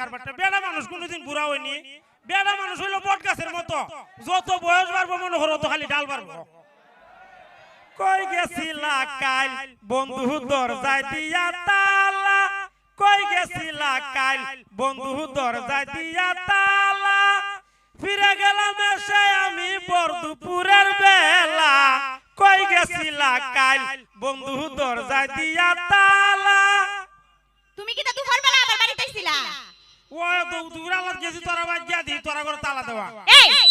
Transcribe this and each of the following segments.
কারবারটা মানুষ কোনোদিন বুড়া হয়নি। মানুষ হইল মতো। যত বয়স বাড়বো মনে করো তো খালি ডাল বাড়বো। কই গেছিলা কাল? বন্ধু দিয়া তালা। কই গেছিলা কাল? বন্ধু দরজায় দিয়া তালা। ফিরে গেলাম এসে আমি বরদুপুরের বেলা। কই গেছিলা কাল? বন্ধু দরজায় দিয়া তালা। ছিলা ও দুপুর আলাদ গেছি তোরা বাদ দিয়া দি তোরা করে তালা দেওয়া এই!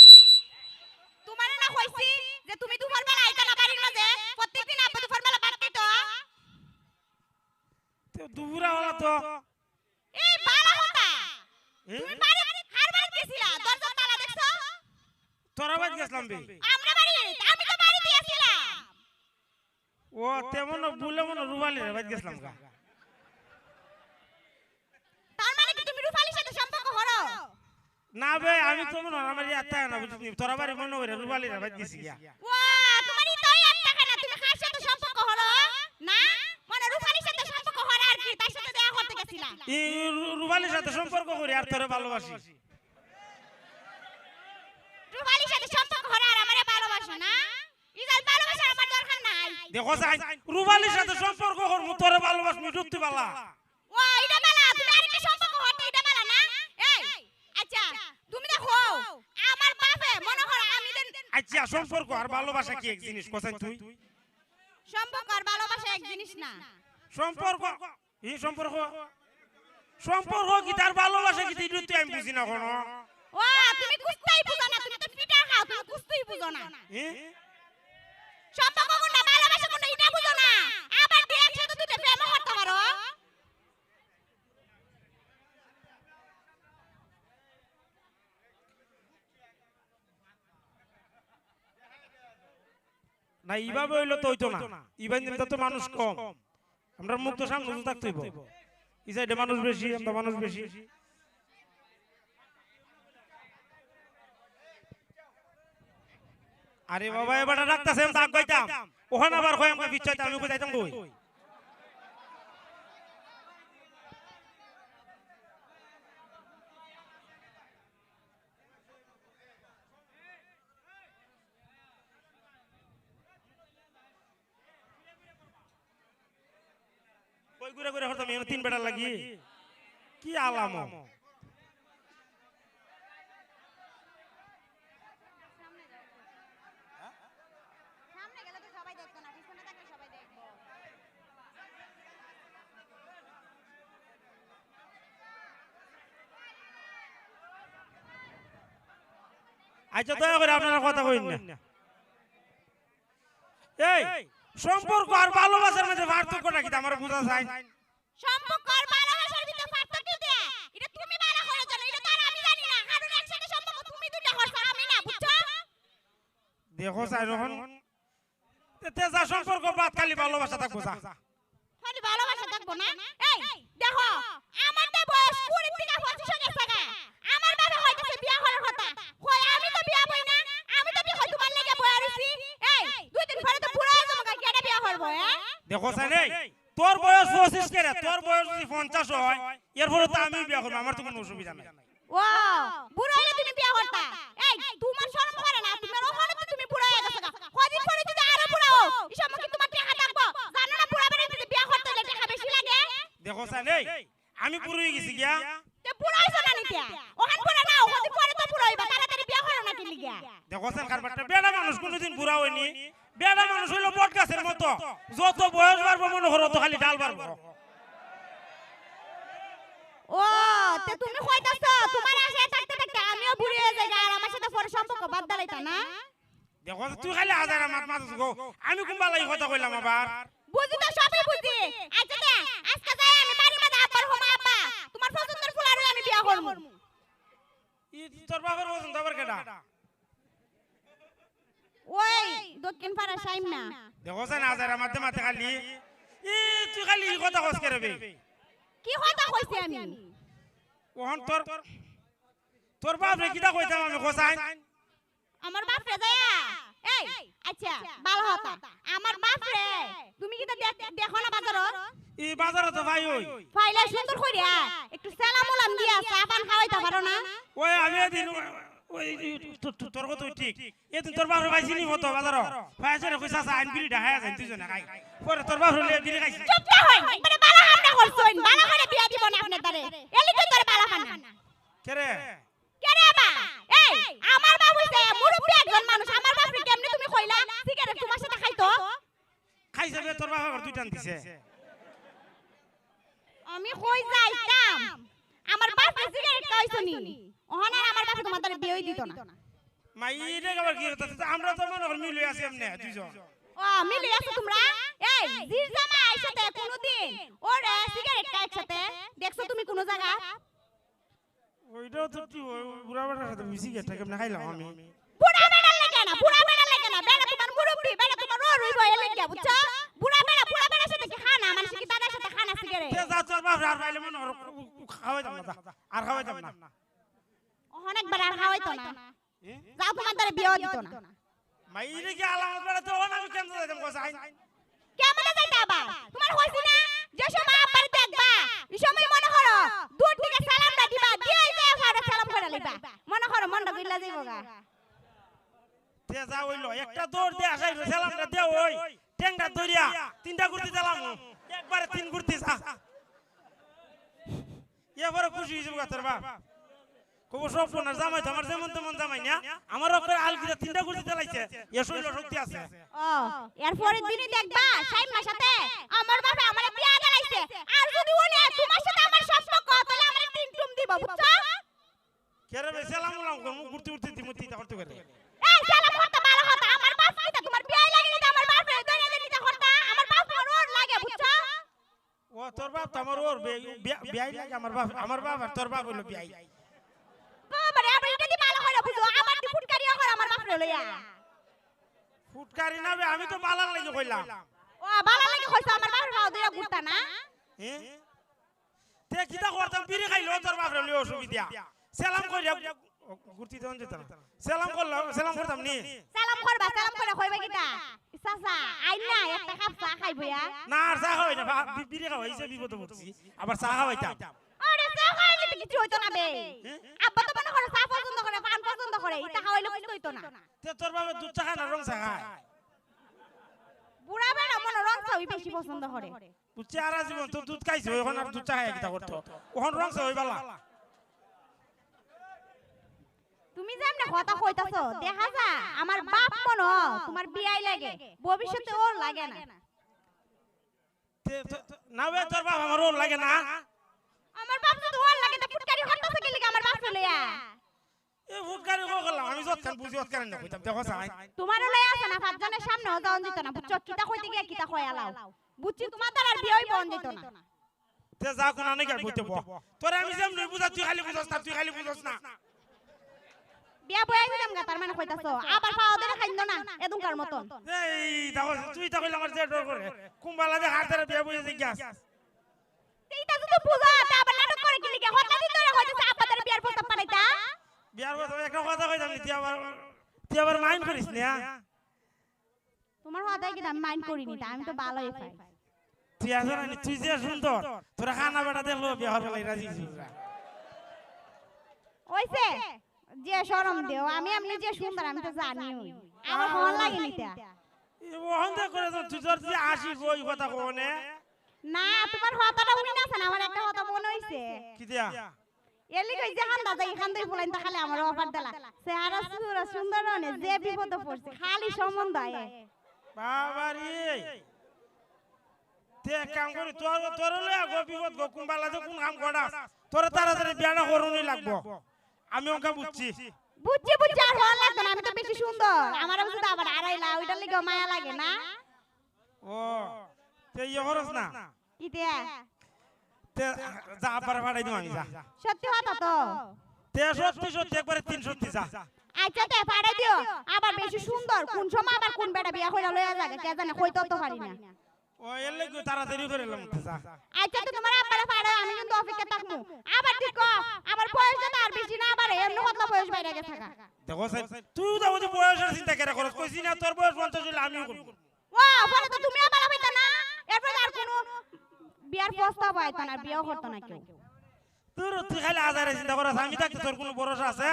তোমার না কইছি যে তুমি দুপুর বেলা আইতা না বাড়ির মাঝে প্রত্যেকদিন আব্বা দুপুর বেলা বাড়তে তো দুপুর আলা তো। এই বালা হতা! তুমি বাড়ি হার বাড়ি গেছিলা? দরজা তালা দেখছ? তোরা বাদ গেছিলাম বে। আমরা বাড়ি আমি তো বাড়িতে ছিলাম ও তেমন বুলে মনে রুবালি রে বাদ গেছিলাম গা তার মানে কি তুমি রূপালীর সাথে সম্পর্ক করো না বে আমি তো মনে আমার ইয়াত থাকে না বুঝলি তোরা বাড়ি মনে করে রুবালি রে বাদ গেছি গিয়া। ওয়া তোমার তো ইয়াদ থাকে না তুমি কার সাথে সম্পর্ক করো না? মানে রূপালীর সাথে সম্পর্ক করো আর কি? তার সাথে দেখা করতে গেছিলা এই রুবালির সাথে সম্পর্ক করি আর তোরে ভালোবাসি। রূপালীর সাথে সম্পর্ক করো আর আমারে ভালোবাসো না? ইজাল ভালোবাসার আমার দরকার নাই। দেখো যাই রুবালির সাথে সম্পর্ক করব তোরে ভালোবাসবি ডুবতে পালা ও এটা বালা তুমি আরেকটা সম্পর্ক করতে এটা বালা না এই আচ্ছা তুমি দেখো আমার বাপে মনে করো আমি দেন আচ্ছা সম্পর্ক আর ভালোবাসা কি এক জিনিস? কোথায় তুই? সম্পর্ক আর ভালোবাসা এক জিনিস না। সম্পর্ক? এই সম্পর্ক? সম্পর্ক কি তার ভালোবাসা কি তুই তুই আমি বুঝি না কোনো ও তুমি কুস্তাই বুঝো না তুমি তো পিটা খাও তুমি কুস্তাই বুঝো না? সম্পর্ক কোনটা এটা বুঝো না আবার দিয়ে একসাথে দুটো প্রেম করতে পারো না, এইভাবে হইল তো হইতো না। ইবান দিন তো মানুষ কম। আমরা মুক্ত সামনে তো থাকতে হইব। এই সাইডে মানুষ বেশি, আমরা মানুষ বেশি। আরে বাবা, এবার রাখতেছে, আমি তাক কইতাম। ওখানে আবার কই আমাকে বিচ্ছাইতাম আমি যাইতাম কই? কই হরতাম তিন বেটা লাগি? কি আলাম? আচ্ছা দয়া করে আপনারা কথা কইন না। সম্পর্ক আর ভালোবাসার মধ্যে পার্থক্যটা কি আমার বোঝা যায় সম্পর্ক আর ভালোবাসার ভিতরে পার্থক্য কি? এটা তুমি ভালো করে জানো এটা তো আর আমি জানি না। কারণ একসাথে সম্পর্ক তুমি দুইটা করছ আমি না বুঝছ? দেখো চাই রহন তে যা সম্পর্ক বাদ খালি ভালোবাসা থাকব যা। খালি ভালোবাসা থাকব না এই দেখো আমার তো বয়স কুড়ি থেকে পঁচিশ হয়ে গেছে গা। আমার বাবা হইতেছে বিয়া করার কথা কই আমি তো বিয়া বই না আমি তো বিয়া তোমার লেগে বয়া রইছি এই দুই দিন পরে তো বুড়া হয়ে যাব গা কেডা বিয়া করব হ্যাঁ দেখো নেই তোর বয়স পঁচিশ কেরে তোর বয়স যদি পঞ্চাশ হয় এরপরে তো আমি বিয়া করব আমার তো কোনো অসুবিধা নাই। ও বুড়া হইলে তুমি বিয়া করতা? এই তোমার শরম করে না তোমার ওখানে তো তুমি বুড়া হয়ে গেছো কদিন পরে যদি আরও বুড়া হও এই কি তোমার টাকা থাকব। জানো না বুড়া বেড়ে যদি বিয়া করতে হলে টাকা বেশি লাগে? দেখো আমি হয়ে গেছি গিয়া। তে বুড়া হইছো না নিতিয়া ওখান বুড়া না কদিন পরে তো বুড়া হইবা তাড়াতাড়ি বিয়া করো না কি লিগা দেখো কারবারটা বেড়া মানুষ কোনোদিন বুড়া হয়নি। বেড়া মানুষ হইল বট গাছের মতো। যত বয়স বাড়বো মনে করো তো খালি ডাল বাড়বো। ও তে তুমি কইতাছো তোমার আশায় থাকতে থাকতে আমিও বুড়ি হয়ে যাই আর আমার সাথে পরে সম্পর্ক বাদ দালাইতা না? দেখো তুই খালি হাজার মাত মাত গো। আমি কোনবা লাগি কথা কইলাম আবার? বুঝি তো সবই বুঝি। আচ্ছা দে আজকে যাই আমি বাড়ির মধ্যে আব্বার হোমা আব্বা। তোমার পছন্দের ফুলারে আমি বিয়া করব। ই তোর বাবার পছন্দ আবার কেডা? ওই দক্ষিণ পাড়া সাইম না দেখো না হাজার মাঝে মাঝে খালি ই তুই খালি ই কথা কস করে বে কি কথা কইছি আমি ওহন তোর তোর বাপ রে কিটা কইতাম আমি কোসাই আমার বাপ রে যায়া এই আচ্ছা ভালো হতা আমার বাপ রে তুমি কি দেখো না বাজারত ই বাজারে তো ভাই ওই ফাইলা সুন্দর কইরা একটু সালাম ওলাম দিয়া হইতা পারো না ওই আমি এদিন ওই তো- তো- তোর কথা ঠিক। এদিন তোর বাপরে পাইছি নি মতো বাজার। পাইছে রে কইছা আইন বিড়ি ঢাকা আছে দুজনে খাই পরে তোর বাপরে লিয়ে বিড়ি খাইছি। চুপ না হই একবারে বালা হামনা করছইন বালা করে বিয়া দিব না আপনার দারে এলি তো তোর বালা খানা কে রে বা এই আমার বাপ হইছে মুরব্বি একজন মানুষ আমার বাপরে কেমনে তুমি কইলা সিগারেট তোমার সাথে খাইতো? খাইছে বে তোর বাপ আবার দুইটান দিছে আমি কই যাইতাম? আমার খাইছো নি। ওহন আমার বাপে তোমার দারে বিয়ে দিত না। মাই রে আবার কি হইতাছে আমরা তো মনে করি মিলে আছি এমনি দুইজন। ও মিলে আছো তোমরা? এই জির জামা আইসাতে কোনদিন। ওর আহ, সিগারেট খায় একসাথে। দেখছ তুমি কোন জায়গা? ওইটাও তো তুই বুড়া বেটার সাথে মিশি গেছে কেমনে খাইলাম আমি। বুড়া বেড়া লাগে না বুড়া বেড়া লাগে না। বেড়া তোমার মুরব্বি বেড়া তোমার ওই বয়ে লাগে বুঝছ? বুড়া সাথে খানা মানুষ কি দাদার সাথে খানা সিগারেট তে যা তোর বাপ আর পাইলে মনে কর খাওয়াই দাম না আর খাওয়াই দাম না। অনেকবার আর খাওয়াইতো না। এ? যাও তোমার দ্বারা বিয়ে দিত না। মাই রে কি আলামত বেড়াতে ও না আমি কেন যাইতাম কইছে আইন। কেমনে যাইতে আবার? তোমার হইছি না? যে সময় আব্বার দেখবা এই সময় মনে করো দূর থেকে সালাম না দিবা দিয়ে যায় ফাড়া সালাম করে লইবা। মনে করো মনটা গইলা যাইবো গা তে যা হইল একটা দৌড় দিয়ে আসাই সেলামটা দে ওই। টেংটা দৌড়িয়া তিনটা গুর্তি দিলাম একবারে তিন গুর্তি যা। এবারে খুশি গা তোর বাপ। কব সব ফোনার জামাই তো আমার যেমন তেমন জামাই না। আমার ওপরে আলগিরা তিনটা দিলাইছে এ শৈল শক্তি আছে। ও এর পরের দিনই দেখবা সাইমার সাথে আমার বাবা আমার বিয়া দিলাইছে আর যদি উনি তোমার সাথে আমার সম্পর্ক তাহলে আমার তিন টুম দিব বুঝছ? কেরে উলাম করমু দিমতি করতে করে এই সালাম করতে ভালো কথা আমার বাপ কিটা তোমার বিয়া লাগে না আমার বাপ রে দইনা দিতে করতা আমার বাপ আমার ওর লাগে বুঝছ ও তোর বাপ তো আমার ওর বিয়াই লাগে আমার বাপ আমার বাপ আর তোর বাপ হলো বিয়াই বাবা রে আমরা এটা দি ভালো করে বুঝো? আমার দি ফুটকারি হয় আমার বাপ রে লইয়া? ফুটকারি না আমি তো বালার লাগি কইলাম। ও ভালো লাগি কইছো আমার বাপ ভাও দিয়া গুটা না? হ্যাঁ তে কিটা করতাম? বিড়ি খাইলো তোর বাপ রে অসুবিধা। সেলাম কইরা গুর্তি দেন যেত না সেলাম করলাম সেলাম করতাম নি সালাম করবা সালাম করে কইবা কিটা চাচা আইন না একটা কাপ চা খাইবয়া না আর চা খাওয়াই না বিড়ি খাওয়াই যে বিপদে পড়ছি আবার চা খাওয়াইতাম। আরে চা খাইলে তো কিছু হইতো না বে। আব্বা তো মনে করে চা পছন্দ করে পান পছন্দ করে এটা খাওয়াইলে কিছু হইতো না। তে তোর বাবা দুধ চা খায় না রং চা খায়? বুড়া বেড়া মনে রং চাই বেশি পছন্দ করে। বুঝছি আর জীবন তো দুধ খাইছে ওখান আর দুধ চা খায় কিতা করতো? ওখান রং চা হই বালা তুমি যেমনে কথা কইতাছো? দেখা যা আমার বাপ মনো তোমার বিয়াই লাগে। ভবিষ্যতে ওর লাগে না। তে তো- তো- না বে তোর বাপ আমার ওর লাগে না। আমার বাপ যদি ওর লাগে তা ফুটকারি হতাছে কি লাগে আমার বাপ লইয়া এ ফুটকারি কো করলাম আমি যত বুঝি অত না কইতাম দেখো চাই তোমার লই আছে না পাঁচজনের সামনে যাওন যেত না বুঝছ? কিতা কইতে গিয়া কিতা কই আলাও বুঝছি তোমার দ্বারা আর বিয়েই বন যেত না। তে যা কোন বইতে বহ তোরে আমি যেম নই বুঝা তুই খালি বুঝছ না তুই খালি বুঝছ না। বিয়া বয়ে দিলাম গা তার মানে কইতাছো আবার পাওয়া ধরে খাইন্দ না এদুনকার মতন। এই দেখো তুই তা কইলা আমার যে ডর করে কুম্বালা যে হাত ধরে বিয়ে বুঝে গিয়াস এইটা যদি বুঝা তা আবার নাটক করে কি লিগে হঠাৎ দিন ধরে কইতাছে আব্বাদের বিয়ার প্রস্তাব পাঠাইতা বিয়ার কথা একটা কথা কইতাম তুই আবার তুই আবার মাইন্ড করিস না তোমার হদাই কি আমি মাইন্ড করিনি তা আমি তো ভালোই পাই। তুই আসো না তুই যে সুন্দর তোরা খানা বেটা দেখল বিয়ে বেলায় রাজি ওইছে যে শরম দেও আমি এমনি যে সুন্দর আমি তো জানি আমার ভালো লাগে নিতা ওহন দে করে তো তুই তোর যে আসি ওই কথা কোনে না। তোমার হতাটা উনি না? আছে আমার একটা কথা মনে হইছে। কি দিয়া? এলি কই যে হান্দা যাই হান্দাই বলেন তা খালি আমার অফার দিলা। চেহারা সুরা সুন্দর অনে যে বিপদে পড়ছে খালি সম্বন্ধ আয়ে। বাবারি। তে কাম করি তোর তোর লই গো বিপদ গো কুম্বালা যে কোন কাম করাস। তোর তাড়াতাড়ি বিয়াটা করুনি লাগবো। আমি ওকে বুঝছি। বুঝছি। বুঝছি আর ভালো লাগতো না আমি তো বেশি সুন্দর। আমার শুধু আবার আড়াইলা ওইটার লিগে মায়া লাগে না। ও তে ইয়ে করস না। ইতিয়া তে? যা আবার ভাড়াই দিম আমি যা। সত্যি কথা তো। তে সত্যি সত্যি একবারে তিন সত্যি যা। আচ্ছা তে পাড়াই দিও। আবার বেশি সুন্দর। কোন সময় আবার কোন বেটা বিয়া কইরা লইয়া যাবে? কে জানে কইতেও তো পারি না। ও এর লাগি তাড়াতাড়ি করে এলাম যা আচ্ছা তো তোমার আব্বারে পাড়াই আমি কিন্তু অপেক্ষা থাকমু আবার ঠিক কও, আমার বয়স তো আর বেশি না আবার এমনি গেছে থাকা। দেখো সাহেব তুই তো ওই বয়সের চিন্তা করে করস কইছি না তোর বয়স পঞ্চাশ হইলে আমিও করব। ও বলে তো তুমি আবার হইতা না এরপর আর কোনো বিয়ার প্রস্তাব হইতো না বিয়েও করতো না কেউ। তোর তুই খালি আজারে চিন্তা করাস আমি থাকতে তোর কোনো ভরসা আছে?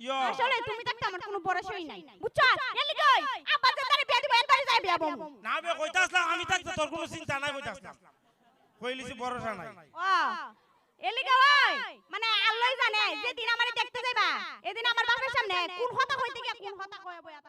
ইয়ো। আসলে তুমি থাকতে আমার কোনো ভরসাই নাই বুঝছ? এলি কই আব্বা যে তারে বিয়া দিব এনতারে যাই বিয়া বম। না বে কইতাছলাম আমি থাকতে তোর কোনো চিন্তা নাই কইতাছলাম। কইলিছি ভরসা নাই। ও। এলি ওই মানে আল্লাহই জানে যেদিন আমারে দেখতে যাইবা এদিন আমার বাপের সামনে কোন কথা কইতে গিয়া কোন কথা কয় বয়া